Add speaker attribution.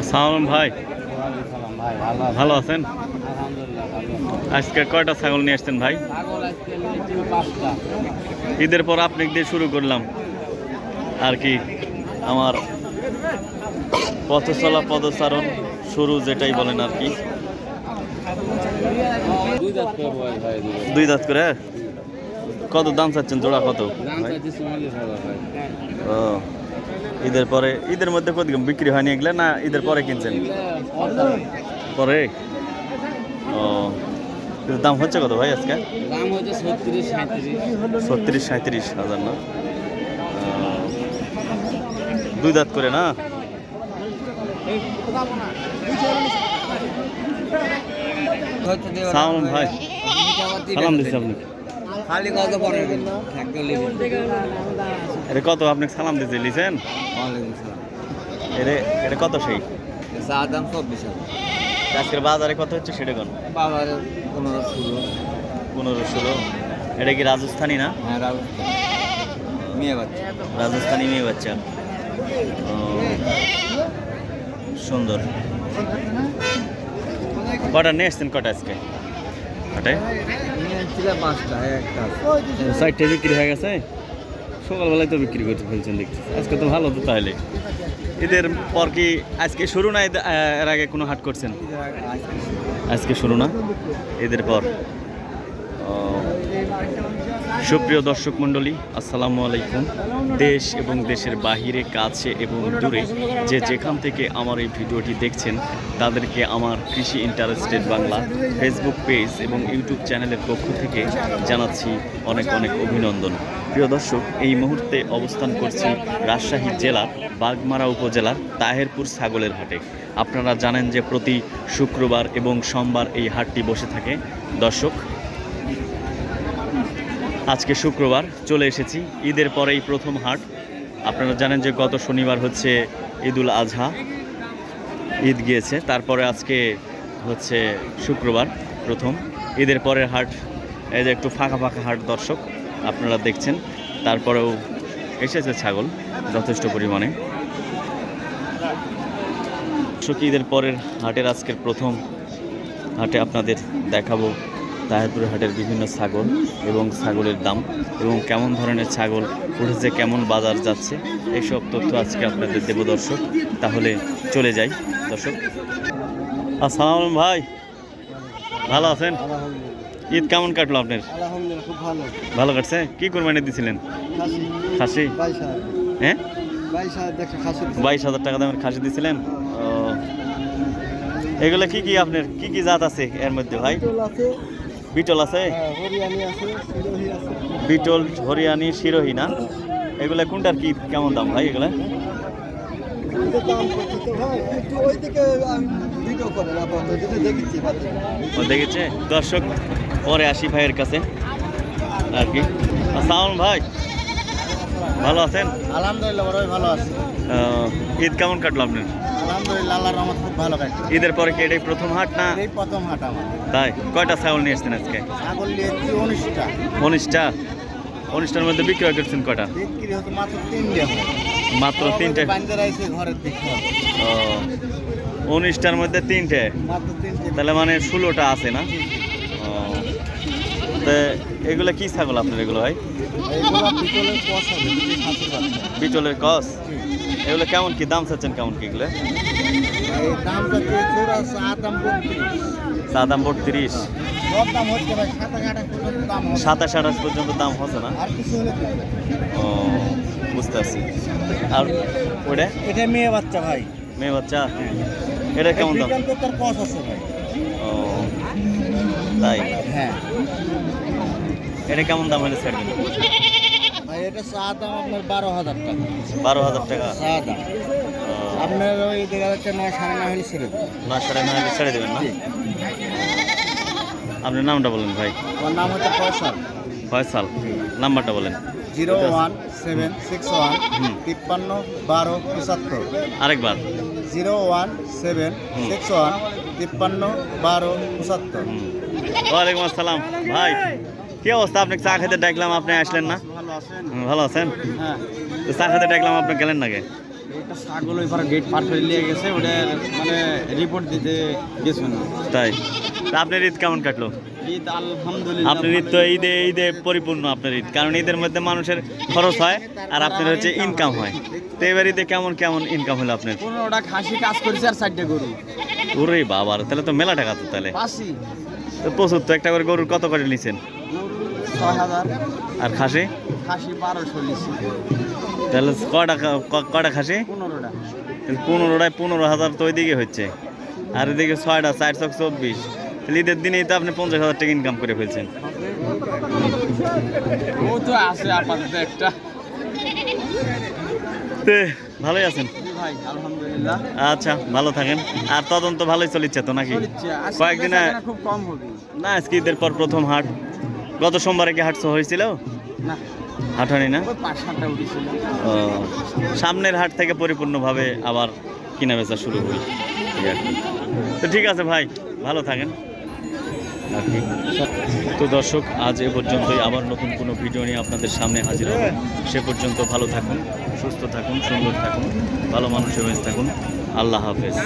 Speaker 1: আসসালাম ভাই।
Speaker 2: ভালো
Speaker 1: আছেন? আজকে কয়টা ছাগল নিয়ে আসছেন ভাই? ঈদের পর আপনি দিয়ে শুরু করলাম। আর কি আমার পথ চলা পদচারণ শুরু যেটাই বলেন আর কি।
Speaker 2: দুই দাঁত করে
Speaker 1: করে কত দাম চাচ্ছেন জোড়া কত? ও ঈদের পরে ঈদের মধ্যে কত বিক্রি হয়নি এগুলা না ঈদের পরে কিনছেন? পরে? ও দাম হচ্ছে কত ভাই আজকে?
Speaker 2: দাম হচ্ছে ছত্রিশ সাঁত্রিশ।
Speaker 1: হাজার না? দুই দাঁত করে না? সালাম ভাই। সালাম দিচ্ছি আপনি
Speaker 2: খালি কত পরে থাকতে
Speaker 1: এটা কত? আপনি সালাম দিতে লিছেন এটা এটা কত সেই?
Speaker 2: চা দাম চব্বিশ
Speaker 1: আজকের বাজারে কত হচ্ছে সেটা কোন
Speaker 2: বাবার পনেরো ষোলো।
Speaker 1: পনেরো ষোলো। এটা কি রাজস্থানি না?
Speaker 2: হ্যাঁ রাজস্থান। মেয়ে বাচ্চা।
Speaker 1: রাজস্থানি মেয়ে বাচ্চা। সুন্দর। কটা নিয়ে এসছেন কটা আজকে? কটায়? সাইডটা বিক্রি হয়ে গেছে? সকালবেলায় তো বিক্রি করতে ফেলছেন দেখছি। আজকে তো ভালো তো তাহলে। এদের পর কি আজকে শুরু না এর আগে কোনো হাট করছেন? আজকে শুরু না? এদের পর। সুপ্রিয় দর্শক মণ্ডলী, আসসালামু আলাইকুম। দেশ এবং দেশের বাহিরে, কাছে এবং দূরে যে যেখান থেকে আমার এই ভিডিওটি দেখছেন, তাদেরকে আমার কৃষি ইন্টারেস্টেড বাংলা ফেসবুক পেজ এবং ইউটিউব চ্যানেলের পক্ষ থেকে জানাচ্ছি অনেক অনেক অভিনন্দন। প্রিয় দর্শক, এই মুহূর্তে অবস্থান করছি রাজশাহী জেলার বাগমারা উপজেলার তাহেরপুর ছাগলের হাটে। আপনারা জানেন যে প্রতি শুক্রবার এবং সোমবার এই হাটটি বসে থাকে। দর্শক, আজকে শুক্রবার চলে এসেছি। ঈদের পরেই প্রথম হাট। আপনারা জানেন যে গত শনিবার হচ্ছে ঈদুল আজহা। ঈদ গিয়েছে, তারপরে আজকে হচ্ছে শুক্রবার প্রথম। ঈদের পরের হাট, এই যে একটু ফাঁকা ফাঁকা হাট, দর্শক। আপনারা দেখছেন। তারপরেও এসেছে ছাগল যথেষ্ট পরিমাণে। দর্শক, ঈদের পরের হাটের আজকের প্রথম হাটে আপনাদের দেখাবো তাহেরপুর হাটের বিভিন্ন ছাগল এবং ছাগলের দাম এবং কেমন ধরনের ছাগল উঠেছে, কেমন বাজার যাচ্ছে এইসব তথ্য আজকে আপনাদের দেব দর্শক। তাহলে চলে যাই দর্শক। আসসালাম ভাই। ভালো আছেন? ঈদ কেমন কাটলো আপনার?
Speaker 2: আলহামদুলিল্লাহ খুব ভালো।
Speaker 1: ভালো কাটছে? কি কোরবানি দিছিলেন?
Speaker 2: খাসি।
Speaker 1: হ্যাঁ?
Speaker 2: বাইশ হাজার
Speaker 1: টাকা দামের খাসি দিছিলেন? ও। এগুলো কি কি আপনার কি কি জাত আছে এর মধ্যে ভাই?
Speaker 2: বিটল আছে।
Speaker 1: বিটল আছে?
Speaker 2: হ্যাঁ, হরিয়ানি
Speaker 1: শিরোহি না? এগুলা কোনটার কি কেমন দাম ভাই এগুলা?
Speaker 2: দেখেছে?
Speaker 1: দর্শক পরে আসি ভাইয়ের কাছে আর কি। আসসালাম ভাই ভালো আছেন?
Speaker 2: আলহামদুলিল্লাহ বড়ই ভালো আছে।
Speaker 1: ঈদ কেমন কাটলো আপনার?
Speaker 2: আলহামদুলিল্লাহ আল্লাহর রহমত খুব ভালো কাটছে
Speaker 1: ঈদের পরে কি এটাই প্রথম হাট না?
Speaker 2: এই প্রথম হাট আমার।
Speaker 1: তাই কয়টা ছাগল নিয়ে এসছেন আজকে?
Speaker 2: ছাগল নিয়েছি উনিশটা।
Speaker 1: উনিশটা? উনিশটার মধ্যে বিক্রয় করছেন কয়টা?
Speaker 2: বিক্রি হতো মাত্র তিনটে
Speaker 1: মাত্র তিনটে?
Speaker 2: ঘরের দিকে
Speaker 1: ও উনিশটার মধ্যে তিনটে? তাহলে মানে ষোলোটা আছে না? তা এগুলো কি ছাগল আপনার এগুলো ভাই? বিটলের কস এগুলো কেমন কি দাম চাচ্ছেন কেমন কি এগুলো? চা দাম বত্রিশ?
Speaker 2: সাতাশ আঠাশ পর্যন্ত দাম
Speaker 1: হচ্ছে না। ও বুঝতে পারছি আর ওটা
Speaker 2: এটা মেয়ে বাচ্চা ভাই।
Speaker 1: মেয়ে বাচ্চা? এটা কেমন দাম?
Speaker 2: আছে ভাই।
Speaker 1: এটা কেমন দাম হলে ছাড়বেন
Speaker 2: ভাই এটা চা দাম আপনার বারো হাজার টাকা।
Speaker 1: বারো হাজার টাকা?
Speaker 2: চা দাম। আপনার ওই দেখা যাচ্ছে নয় সাড়ে নয় হলে ছেড়ে দেবে
Speaker 1: নয় সাড়ে নয় হলে ছেড়ে দেবেন না? আপনার নামটা বলেন ভাই।
Speaker 2: আমার নাম হচ্ছে ফয়সাল।
Speaker 1: ফয়সাল। নাম্বারটা বলেন।
Speaker 2: Zero one seven six one. তিপ্পান্ন বারো পঁচাত্তর।
Speaker 1: আরেকবার।
Speaker 2: Zero one seven six one তিপ্পান্ন বারো পঁচাত্তর।
Speaker 1: ওয়ালাইকুম আসসালাম। ভাই কি অবস্থা? আপনি চা খেতে ডাকলাম আপনি আসলেন না?
Speaker 2: ভালো আছেন? হ্যাঁ।
Speaker 1: চা খেতে ডাকলাম আপনি গেলেন নাকি?
Speaker 3: ছাগল ওই গেট পার করে নিয়ে গেছে ওটার মানে রিপোর্ট দিতে গেছিল
Speaker 1: তাই? তা আপনার ঈদ কেমন কাটলো?
Speaker 3: ঈদ আলহামদুলিল্লাহ
Speaker 1: আপনার ঈদ তো ঈদে ঈদে পরিপূর্ণ আপনার ঈদ কারণ ঈদের মধ্যে মানুষের খরচ হয় আর আপনার হচ্ছে ইনকাম হয়। তো এবার ঈদে কেমন কেমন ইনকাম হলো আপনার?
Speaker 3: পনেরোটা খাসি কাজ করেছে আর চারটে গরু।
Speaker 1: ওরে বাবার তাহলে তো মেলা টাকা তো তাহলে। তো প্রচুর তো একটা করে গরুর কত করে নিছেন?
Speaker 3: গরু ছয় হাজার।
Speaker 1: আর খাসি?
Speaker 3: খাসি বারোশো
Speaker 1: তাহলে কয়টা খা- ক- কয়টা খাসি?
Speaker 3: পনেরোটা।
Speaker 1: পনেরোটায় পনেরো হাজার তো ওইদিকে হচ্ছে। আর এদিকে ছয়টা চার ছক চব্বিশ। তাহলে ঈদের দিনেই তো আপনি পঞ্চাশ হাজার টাকা ইনকাম করে ফেলছেন।
Speaker 3: ও তো আছে আপাতত একটা।
Speaker 1: ভালোই আছেন? আচ্ছা ভালো থাকেন। আর তদন্ত ভালোই চলিচ্ছে তো নাকি? কয়েকদিন না আজকে ঈদের পর প্রথম হাট। গত সোমবারে কি হাট হয়েছিল? হাট হয়নি না? ও, সামনের হাট থেকে পরিপূর্ণভাবে আবার কিনা বেচা শুরু হই। তো ঠিক আছে ভাই ভালো থাকেন। তো দর্শক আজ এ পর্যন্তই। আবার নতুন কোনো ভিডিও নিয়ে আপনাদের সামনে হাজির হব। সে পর্যন্ত ভালো থাকুন সুস্থ থাকুন সুন্দর থাকুন ভালো মানুষের হয়ে থাকুন। আল্লাহ হাফেজ।